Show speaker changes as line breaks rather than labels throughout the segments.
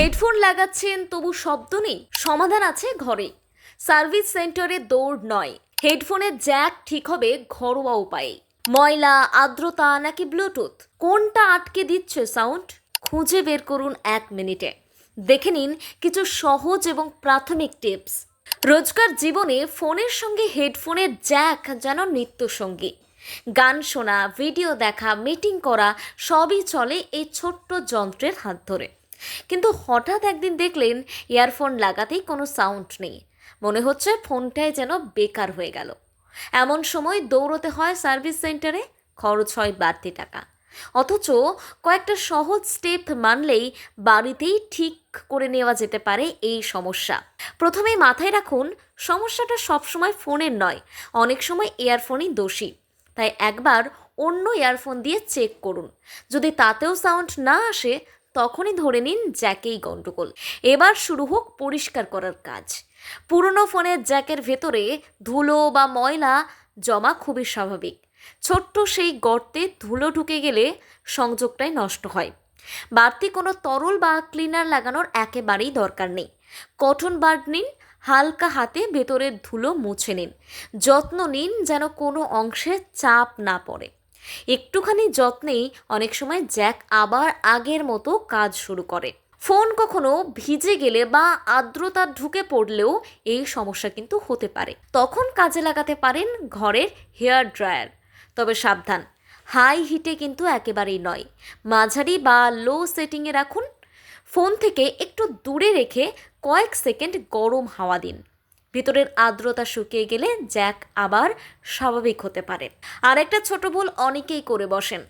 Headphone লাগাচ্ছেন, তবু শব্দ নেই, সমাধান আছে ঘরে। সার্ভিস সেন্টারে দৌড় নয় হেডফোনের জ্যাক ঠিক হবে ঘরোয়া উপায়ে। ময়লা, আর্দ্রতা নাকি ব্লুটুথ? কোনটা আটকে দিচ্ছে সাউন্ড? খুঁজে বের করুন এক মিনিটে। দেখে নিন কিছু সহজ এবং প্রাথমিক টিপস। রোজকার জীবনে ফোনের সঙ্গে হেডফোনের জ্যাক যেন নিত্যসঙ্গী। গান শোনা, ভিডিও দেখা, মিটিং করা, সবই চলে এই ছোট্ট যন্ত্রের হাত ধরে। কিন্তু হঠাৎ একদিন দেখলেন ইয়ারফোন লাগাতেই কোনো সাউন্ড নেই। মনে হচ্ছে ফোনটাই যেন বেকার হয়ে গেল। এমন সময় দৌড়তে হয় সার্ভিস সেন্টারে, খরচ হয় বাড়তি টাকা। অথচ কয়েকটা সহজ স্টেপ মানলেই বাড়িতেই ঠিক করে নেওয়া যেতে পারে এই সমস্যা। প্রথমেই মাথায় রাখুন, সমস্যাটা সবসময় ফোনের নয়, অনেক সময় ইয়ারফোনই দোষী। তাই একবার অন্য ইয়ারফোন দিয়ে চেক করুন। যদি তাতেও সাউন্ড না আসে তখনই ধরে নিন জ্যাকেই গন্ডগোল। এবার শুরু হোক পরিষ্কার করার কাজ। পুরনো ফোনের জ্যাকের ভেতরে ধুলো বা ময়লা জমা খুবই স্বাভাবিক। ছোট্ট সেই গর্তে ধুলো ঢুকে গেলে সংযোগটাই নষ্ট হয়। বাড়তি কোনো তরল বা ক্লিনার লাগানোর একেবারেই দরকার নেই। কটন বার্ড নিন, হালকা হাতে ভেতরের ধুলো মুছে নিন। যত্ন নিন যেন কোনো অংশে চাপ না পড়ে। একটুখানি যত্নেই অনেক সময় জ্যাক আবার আগের মতো কাজ শুরু করে। ফোন কখনো ভিজে গেলে বা আর্দ্রতা ঢুকে পড়লেও এই সমস্যা কিন্তু হতে পারে। তখন কাজে লাগাতে পারেন ঘরের হেয়ার ড্রায়ার। তবে সাবধান, হাই হিটে কিন্তু একেবারেই নয়। মাঝারি বা লো সেটিংয়ে রাখুন। ফোন থেকে একটু দূরে রেখে কয়েক সেকেন্ড গরম হাওয়া দিন। ভিতরের আর্দ্রতা শুকিয়ে গেলে জ্যাক আবার স্বাভাবিক হতে পারে। আর একটা ছোট ভুল অনেকেই করে বসেন।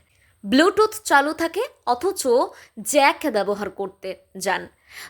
ব্লুটুথ চালু থাকে, অথচ জ্যাক ব্যবহার করতে যান।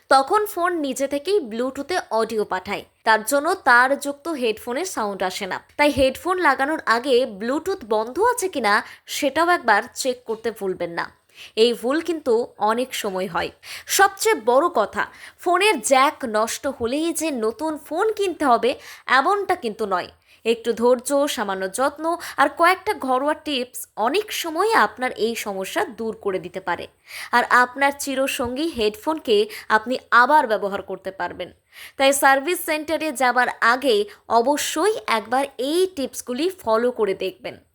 তখন ফোন নিজে থেকেই ব্লুটুথে অডিও পাঠায়। তার জন্য তার যুক্ত হেডফোনের সাউন্ড আসে না। তাই হেডফোন লাগানোর আগে ব্লুটুথ বন্ধ আছে কিনা সেটাও একবার চেক করতে ভুলবেন না। এই ভুল কিন্তু অনেক সময় হয়। সবচেয়ে বড় কথা, ফোনের জ্যাক নষ্ট হলেই যে নতুন ফোন কিনতে হবে, এমনটা কিন্তু নয়। একটু ধৈর্য, সামান্য যত্ন আর কয়েকটা ঘরোয়া টিপস অনেক সময় আপনার এই সমস্যা দূর করে দিতে পারে। আর আপনার চিরসঙ্গী হেডফোনকে আপনি আবার ব্যবহার করতে পারবেন। তাই সার্ভিস সেন্টারে যাবার আগে অবশ্যই একবার এই টিপসগুলি ফলো করে দেখবেন।